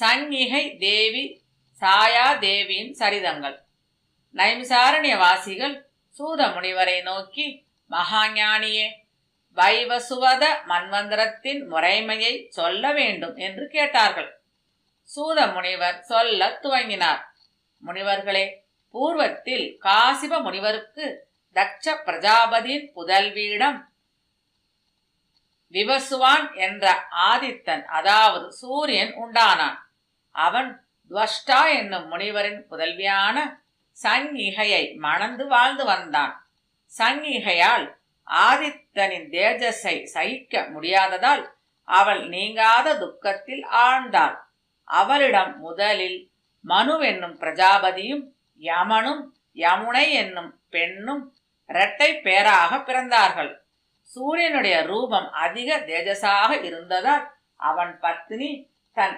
சஞ்ஞிகை தேவி சாயா தேவியின் சரிதங்கள். நைமிசாரண்ய வாசிகள் சூத முனிவரை நோக்கி மகாஞானியே வைவசுவத மன்வந்திரத்தின் முறைமையை சொல்ல வேண்டும் என்று கேட்டார்கள். சூத முனிவர் சொல்ல துவங்கினார். முனிவர்களே பூர்வத்தில் காசிப முனிவருக்கு தட்ச பிரஜாபதியின் புதல்வியிடம் விவசுவான் என்ற ஆதித்தன் அதாவது சூரியன் உண்டானான். அவன் துவஷ்டா என்னும் முனிவரின் புதல்வியான சங்கிகையை மணந்து வாழ்ந்து வந்தான். சங்கிகையால் ஆதித்தனின் தேஜஸை சகிக்க முடியாததால் அவள் நீங்காத துக்கத்தில் ஆழ்ந்தாள். அவளிடம் முதலில் மனு என்னும் பிரஜாபதியும் யமனும் யமுனை என்னும் பெண்ணும் இரட்டை பேராக பிறந்தார்கள். சூரியனுடைய ரூபம் அதிக தேஜஸாக இருந்ததால் அவன் பத்னி தன்